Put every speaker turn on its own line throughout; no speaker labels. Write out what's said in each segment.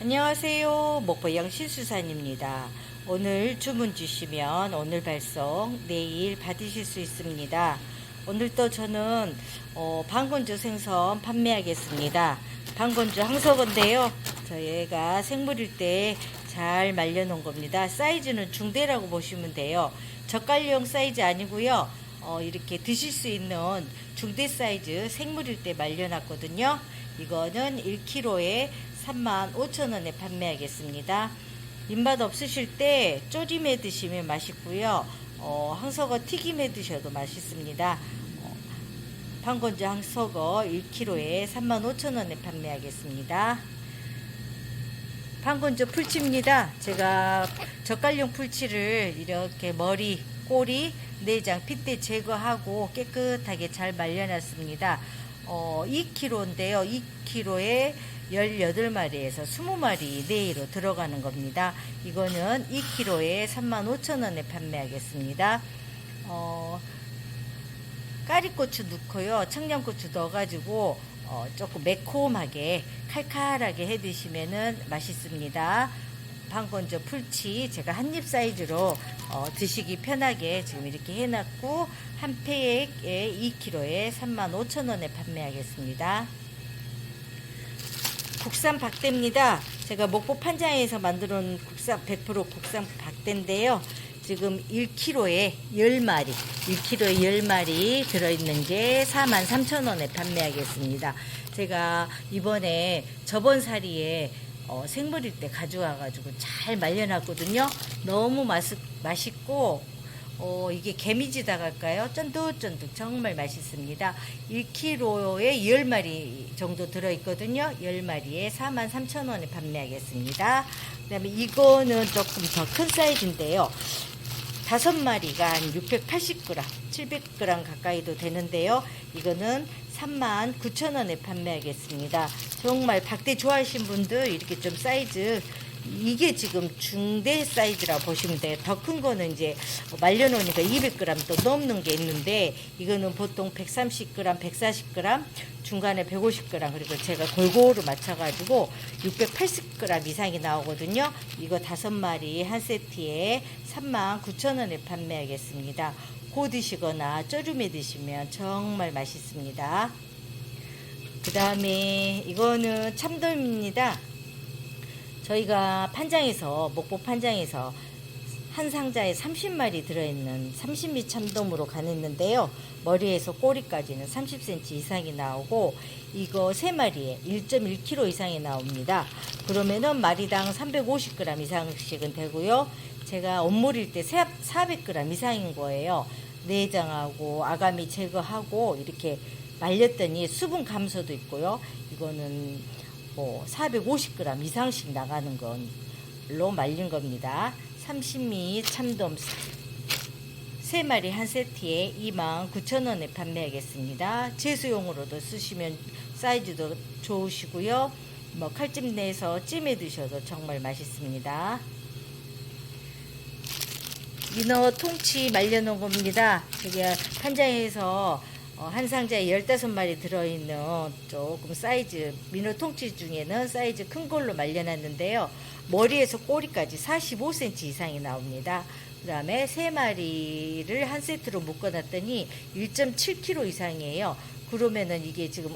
안녕하세요. 목포영 신수산입니다. 오늘 주문 주시면 오늘 발송, 내일 받으실 수 있습니다. 오늘도 저는 어, 방건조 생선 판매하겠습니다. 방건조 항석인데요. 저희가 생물일 때 잘 말려놓은 겁니다. 사이즈는 중대라고 보시면 돼요. 젓갈용 사이즈 아니고요. 어, 이렇게 드실 수 있는 중대 사이즈 생물일 때 말려놨거든요. 이거는 1kg에 35,000원에 판매하겠습니다. 입맛 없으실 때 쪼림해 드시면 맛있고요. 어, 항석어 튀김해 드셔도 맛있습니다. 어, 방건조 항석어 1kg에 35,000원에 판매하겠습니다. 방건조 풀치입니다. 제가 젓갈용 풀치를 이렇게 머리, 꼬리, 내장, 핏대 제거하고 깨끗하게 잘 말려놨습니다. 어, 2kg인데요. 2kg에 18마리에서 20마리 내로 들어가는 겁니다. 이거는 2kg에 35,000원에 판매하겠습니다. 어, 까리고추 넣고요. 청양고추 넣어가지고 어, 조금 매콤하게 칼칼하게 해 드시면은 맛있습니다. 방건조 풀치 제가 한 입 사이즈로 어, 드시기 편하게 지금 이렇게 해놨고 한 팩에 2kg에 35,000원에 판매하겠습니다. 국산 박대입니다. 제가 목포 판장에서 만들어 놓은 국산 100% 국산 박대인데요. 지금 1kg에 10마리, 1kg에 10마리 들어있는 게 43,000원에 판매하겠습니다. 제가 이번에 저번 사리에 어, 생물일 때 가져와가지고 잘 말려놨거든요. 너무 맛, 맛있고, 어, 이게 개미지다 갈까요? 쫀득쫀득 정말 맛있습니다. 1kg에 10마리 정도 들어있거든요. 10마리에 43,000원에 판매하겠습니다. 그 다음에 이거는 조금 더 큰 사이즈인데요. 다섯 마리가 한 680g, 700g 가까이도 되는데요. 이거는 39,000원에 판매하겠습니다. 정말 박대 좋아하신 분들 이렇게 좀 사이즈 이게 지금 중대 사이즈라 보시면 돼요. 더 큰 거는 이제 말려놓으니까 200g 또 넘는 게 있는데 이거는 보통 130g, 140g, 중간에 150g 그리고 제가 골고루 맞춰가지고 680g 이상이 나오거든요. 이거 다섯 마리 한 세트에 39,000원에 판매하겠습니다. 고 드시거나 쪄름에 드시면 정말 맛있습니다. 그 다음에 이거는 참돔입니다. 저희가 판장에서 목포 판장에서 한 상자에 30마리 들어있는 30미 참돔으로 가냈는데요. 머리에서 꼬리까지는 30cm 이상이 나오고 이거 3마리에 1.1kg 이상이 나옵니다. 그러면은 마리당 350g 이상씩은 되고요. 제가 온물일 때 400g 이상인 거예요. 내장하고 아가미 제거하고 이렇게 말렸더니 수분 감소도 있고요. 이거는 뭐 450g 이상씩 나가는 건로 말린 겁니다. 30미 참돔 3마리 한 세트에 29,000원에 판매하겠습니다. 제수용으로도 쓰시면 사이즈도 좋으시고요. 뭐 칼집 내서 찜해 드셔도 정말 맛있습니다. 민어 통치 말려놓은 겁니다. 저게 판장에서 어, 한 상자에 15마리 들어있는 조금 사이즈, 민어 통치 중에는 사이즈 큰 걸로 말려놨는데요. 머리에서 꼬리까지 45cm 이상이 나옵니다. 그 다음에 3마리를 한 세트로 묶어놨더니 1.7kg 이상이에요. 그러면은 이게 지금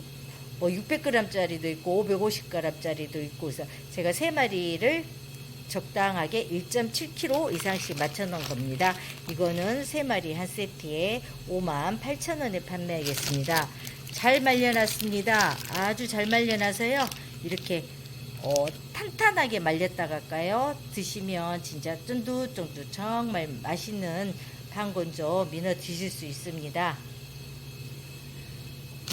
뭐 600g짜리도 있고 550g짜리도 있고 그래서 제가 3마리를 적당하게 1.7kg 이상씩 맞춰 놓은 겁니다. 이거는 3마리 한 세트에 58,000원에 판매하겠습니다. 잘 말려놨습니다. 아주 잘 말려놔서요. 이렇게 어, 탄탄하게 말렸다 갈까요? 드시면 진짜 쫀득쫀득 정말 맛있는 방건조 민어 드실 수 있습니다.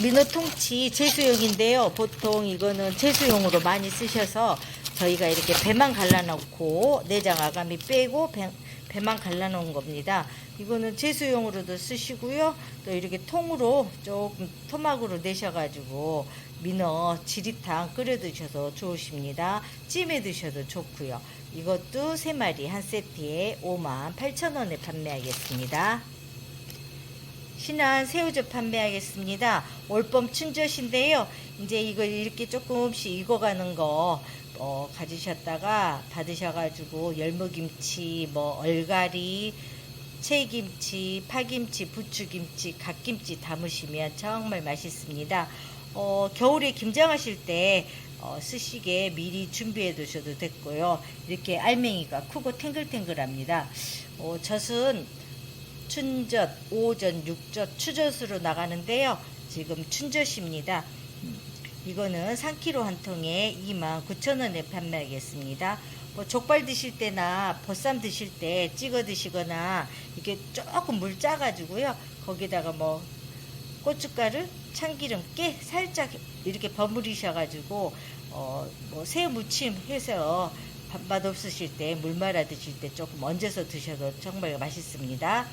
민어 통치 제수용인데요. 보통 이거는 제수용으로 많이 쓰셔서 저희가 이렇게 배만 갈라놓고 내장 아가미 빼고 배, 배만 갈라놓은 겁니다. 이거는 제수용으로도 쓰시고요. 또 이렇게 통으로 조금 토막으로 내셔가지고 민어 지리탕 끓여 드셔도 좋으십니다. 찜해 드셔도 좋고요. 이것도 3마리 한 세트에 58,000원에 판매하겠습니다. 신한 새우젓 판매하겠습니다. 올봄 춘젓인데요. 이제 이거 이렇게 조금씩 익어가는 거 어, 가지셨다가 받으셔가지고 열무김치, 뭐 얼갈이, 채김치, 파김치, 부추김치, 갓김치 담으시면 정말 맛있습니다. 어, 겨울에 김장하실 때 어, 쓰시게 미리 준비해 두셔도 됐고요. 이렇게 알맹이가 크고 탱글탱글합니다. 어, 젖은 춘젓, 오전, 육젓, 추젓으로 나가는데요. 지금 춘젓입니다. 음, 이거는 3kg 한 통에 29,000원에 판매하겠습니다. 뭐 족발 드실 때나 보쌈 드실 때 찍어 드시거나 이게 조금 물 짜가지고요. 거기다가 뭐 고춧가루, 참기름, 깨 살짝 이렇게 버무리셔가지고 어 뭐 새 무침 해서 밥맛 없으실 때 물 말아 드실 때 조금 얹어서 드셔도 정말 맛있습니다.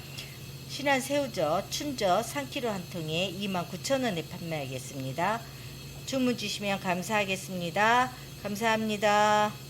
신한 새우젓, 춘젓 3kg 한 통에 29,000원에 판매하겠습니다. 주문 주시면 감사하겠습니다. 감사합니다.